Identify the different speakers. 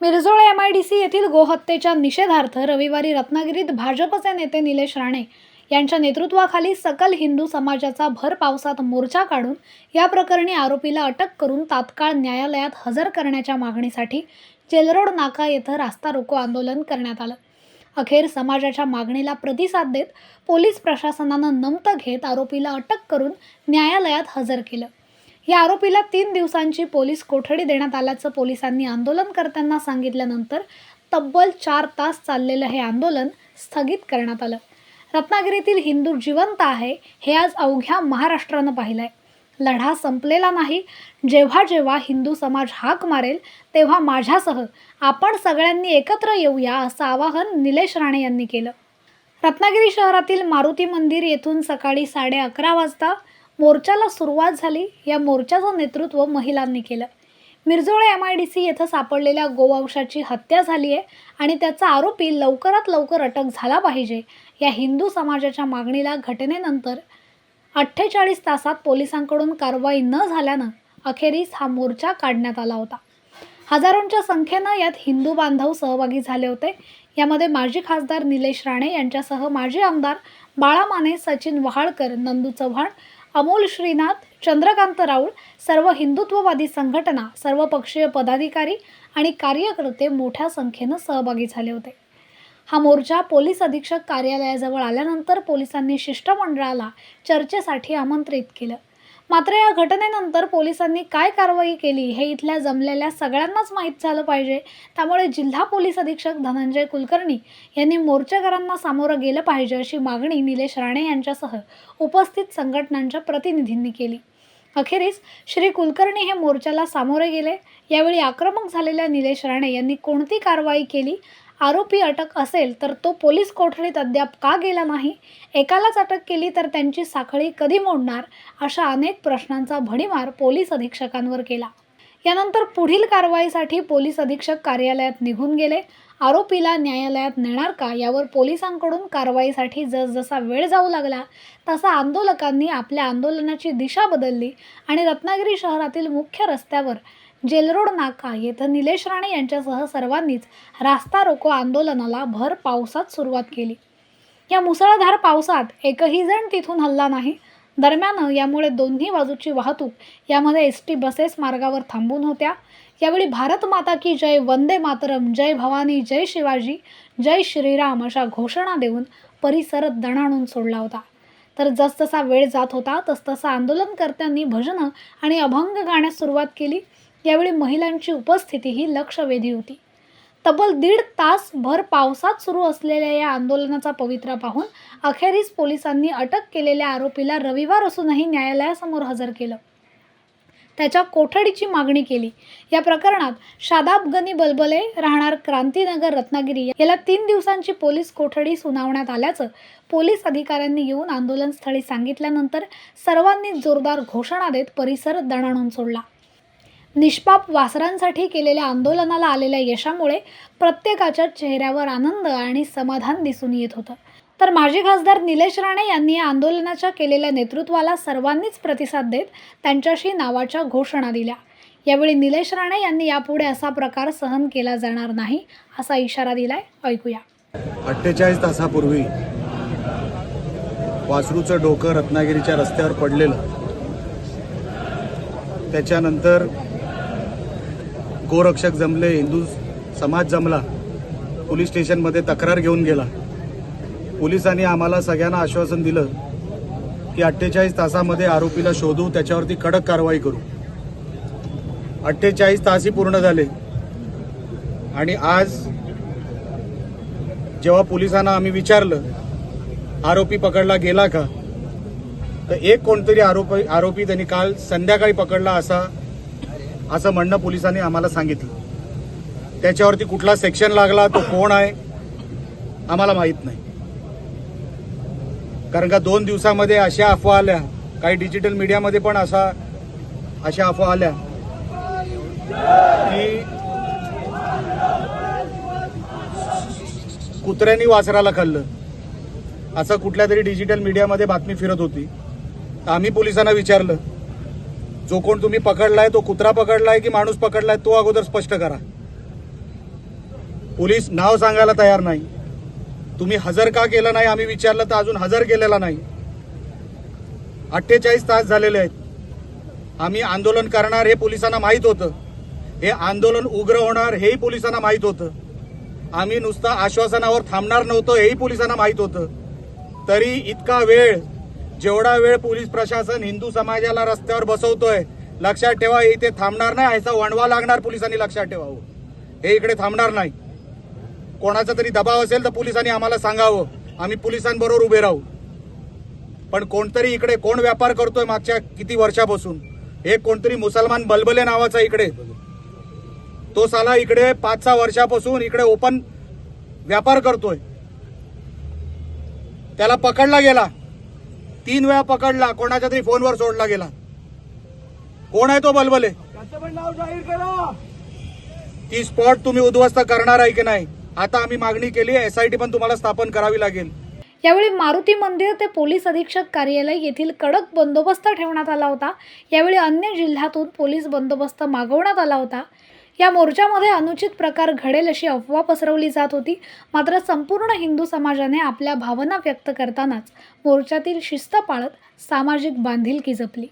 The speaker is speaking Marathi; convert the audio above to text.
Speaker 1: मिरजोळ सी येथील गोहत्येच्या निषेधार्थ रविवारी रत्नागिरीत भाजपचे नेते निलेश राणे यांच्या नेतृत्वाखाली सकल हिंदू समाजाचा भर पावसात मोर्चा काढून या प्रकरणी आरोपीला अटक करून तात्काळ न्यायालयात हजर करण्याच्या मागणीसाठी जेलरोड नाका येथे रास्ता रोको आंदोलन करण्यात आलं. अखेर समाजाच्या मागणीला प्रतिसाद देत पोलीस प्रशासनानं नमतं घेत आरोपीला अटक करून न्यायालयात हजर केलं. या आरोपीला तीन दिवसांची पोलीस कोठडी देण्यात आल्याचं पोलिसांनी आंदोलनकर्त्यांना सांगितल्यानंतर तब्बल चार तास चाललेलं हे आंदोलन स्थगित करण्यात आलं. रत्नागिरीतील हिंदू जिवंत आहे हे आज अवघ्या महाराष्ट्रानं पाहिलं आहे लढा संपलेला नाही जेव्हा जेव्हा हिंदू समाज हाक मारेल तेव्हा माझ्यासह आपण सगळ्यांनी एकत्र येऊया असं आवाहन निलेश राणे यांनी केलं. रत्नागिरी शहरातील मारुती मंदिर येथून सकाळी साडे अकरा वाजता मोर्चाला सुरुवात झाली या मोर्चाचं नेतृत्व महिलांनी केलं. Mirjole M I D C येथं सापडलेल्या गोवंशाची हत्या झाली आहे आणि त्याचा आरोपी लवकरात लवकर अटक झाला पाहिजे या हिंदू समाजाच्या मागणीला घटनेनंतर अठ्ठेचाळीस तासात पोलिसांकडून कारवाई न झाल्यानं अखेरीस हा मोर्चा काढण्यात आला होता. हजारोंच्या संख्येनं यात हिंदू बांधव सहभागी झाले होते. यामध्ये माजी खासदार निलेश राणे यांच्यासह माजी आमदार बाळा माने सचिन वहाळकर नंदू चव्हाण अमोल श्रीनाथ चंद्रकांत राऊळ सर्व हिंदुत्ववादी संघटना सर्व पक्षीय पदाधिकारी आणि कार्यकर्ते मोठ्या संख्येनं सहभागी झाले होते. हा मोर्चा पोलीस अधीक्षक कार्यालयाजवळ आल्यानंतर पोलिसांनी शिष्टमंडळाला चर्चेसाठी आमंत्रित केलं. मात्र या घटनेनंतर पोलिसांनी काय कारवाई केली हे इथल्या जमलेल्या सगळ्यांनाच माहीत झालं पाहिजे. त्यामुळे जिल्हा पोलीस अधीक्षक धनंजय कुलकर्णी यांनी मोर्चेकरांना सामोरं गेलं पाहिजे अशी मागणी निलेश राणे यांच्यासह उपस्थित संघटनांच्या प्रतिनिधींनी केली. अखेरीस श्री कुलकर्णी हे मोर्चाला सामोरे गेले. यावेळी आक्रमक झालेल्या निलेश राणे यांनी कोणती कारवाई केली? आरोपी अटक असेल तर तो पोलीस कोठडीत अद्याप का गेला नाही? एकालाच अटक केली तर त्यांची साखळी कधी मोडणार? अशा अनेक प्रश्नांचा भडीमार पोलीस अधीक्षकांवर केला. यानंतर पुढील कारवाईसाठी पोलीस अधीक्षक कार्यालयात निघून गेले. आरोपीला न्यायालयात नेणार का? यावर पोलिसांकडून कारवाईसाठी जसजसा वेळ जाऊ लागला तसा आंदोलकांनी आपल्या आंदोलनाची दिशा बदलली आणि रत्नागिरी शहरातील मुख्य रस्त्यावर जेलरोड नाका येथं निलेश राणे यांच्यासह सर्वांनीच रास्ता रोको आंदोलनाला भर पावसात सुरुवात केली. या मुसळधार पावसात एकही जण तिथून हल्ला नाही. दरम्यान यामुळे दोन्ही बाजूची वाहतूक यामध्ये एस टी बसेस मार्गावर थांबून होत्या. यावेळी भारत माता की जय वंदे मातरम जय भवानी जय शिवाजी जय श्रीराम अशा घोषणा देऊन परिसर दणाणून सोडला होता. तर जसजसा वेळ जात होता तसतसा आंदोलनकर्त्यांनी भजनं आणि अभंग गाण्यास सुरुवात केली. यावेळी महिलांची उपस्थितीही लक्षवेधी होती. तब्बल दीड तास भर पावसात सुरू असलेल्या या आंदोलनाचा पवित्रा पाहून अखेरीस पोलिसांनी अटक केलेल्या आरोपीला रविवार असूनही न्यायालयासमोर हजर केलं. त्याच्या कोठडीची मागणी केली. या प्रकरणात शादाब गनी बलबले राहणार क्रांतीनगर रत्नागिरी याला तीन दिवसांची पोलीस कोठडी सुनावण्यात आल्याचं पोलीस अधिकाऱ्यांनी येऊन आंदोलनस्थळी सांगितल्यानंतर सर्वांनी जोरदार घोषणा देत परिसर दणाणून सोडला. निष्पाप वासरांसाठी केलेल्या आंदोलनाला आलेल्या यशामुळे प्रत्येकाच्या चेहऱ्यावर आनंद आणि समाधान दिसून येत होतं. तर माजी खासदार निलेश राणे यांनी या आंदोलनाच्या केलेल्या नेतृत्वाला सर्वांनीच प्रतिसाद देत त्यांच्याशी नावाच्या घोषणा दिल्या. यावेळी निलेश राणे यांनी यापुढे असा प्रकार सहन केला जाणार नाही असा इशारा दिलाय. ऐकूया.
Speaker 2: अठ्ठेचाळीस तासापूर्वी वासरूचं डोकं रत्नागिरीच्या रस्त्यावर पडलेलं. त्याच्यानंतर गोरक्षक जमले हिंदू समाज जमला पोलीस स्टेशनमध्ये तक्रार घेऊन गेला. पोलिसांनी आम्हाला सगळ्यांना आश्वासन दिलं की अठ्ठेचाळीस तासामध्ये आरोपीला शोधू त्याच्यावरती कडक कारवाई करू. अठ्ठेचाळीस तासही पूर्ण झाले. आणि आज जेव्हा पोलिसांना आम्ही विचारलं आरोपी पकडला गेला का? तर एक कोणतरी आरोपी आरोपी त्यांनी काल संध्याकाळी पकडला असा असं म्हणणं पोलिसांनी आम्हाला सांगितलं. त्याच्यावरती कुठला सेक्शन लागला तो कोण आहे आम्हाला माहीत नाही. कारण का दोन दिवसामध्ये अशा अफवा आल्या काही डिजिटल मीडियामध्ये पण असा अशा अफवा आल्या की कुत्र्यांनी वासराला खाल्लं. असं कुठल्या तरी डिजिटल मीडियामध्ये बातमी फिरत होती. आम्ही पोलिसांना विचारलं जो कोण तुम्ही पकडलाय तो कुत्रा पकडलाय की माणूस पकडलाय तो अगोदर स्पष्ट करा. पोलीस नाव सांगायला तयार नाही. तुम्ही हजर का केलं नाही आम्ही विचारलं तर अजून हजर केलेला नाही. अठ्ठेचाळीस तास झालेले आहेत. आम्ही आंदोलन करणार हे पोलिसांना माहीत होतं. हे आंदोलन उग्र होणार हेही पोलिसांना माहीत होतं. आम्ही नुसतं आश्वासनावर थांबणार नव्हतो हेही पोलिसांना माहीत होतं. तरी इतका वेळ जेवढा वेळ पोलीस प्रशासन हिंदू समाजाला रस्त्यावर बसवतोय लक्षात ठेवा इथे थांबणार नाही ह्याचा वणवा लागणार पोलिसांनी लक्षात ठेवावं. हे इकडे थांबणार नाही. कोणाचा तरी दबाव असेल तर पोलिसांनी आम्हाला सांगावं. आम्ही पोलिसांबरोबर उभे राहू. पण कोणतरी इकडे कोण व्यापार करतोय मागच्या किती वर्षापासून? एक कोणतरी मुसलमान बलबले नावाचा इकडे. तो साला इकडे पाच सहा वर्षापासून इकडे ओपन व्यापार करतोय. त्याला पकडला गेला. तीन वेळा पकडला कोणाच्या तरी फोनवर सोडला गेला. कोण आहे तो बलबले?
Speaker 3: त्याचं पण नाव जाहीर करा.
Speaker 2: ती स्पॉट तुम्ही उद्ध्वस्त करणार आहे की नाही आता आम्ही मागणी केली एसआयटी पण तुम्हाला स्थापन करावी लागेल.
Speaker 1: यावेळी मारुती मंदिर ते पोलीस अधीक्षक कार्यालय येथील कडक बंदोबस्त ठेवण्यात आला होता. यावेळी अन्य जिल्ह्यातून पोलीस बंदोबस्त मागवण्यात आला होता. या मोर्चामध्ये अनुचित प्रकार घडेल अशी अफवा पसरवली जात होती. मात्र संपूर्ण हिंदू समाजाने आपल्या भावना व्यक्त करतानाच मोर्चातील शिस्त पाळत सामाजिक बांधिलकी जपली.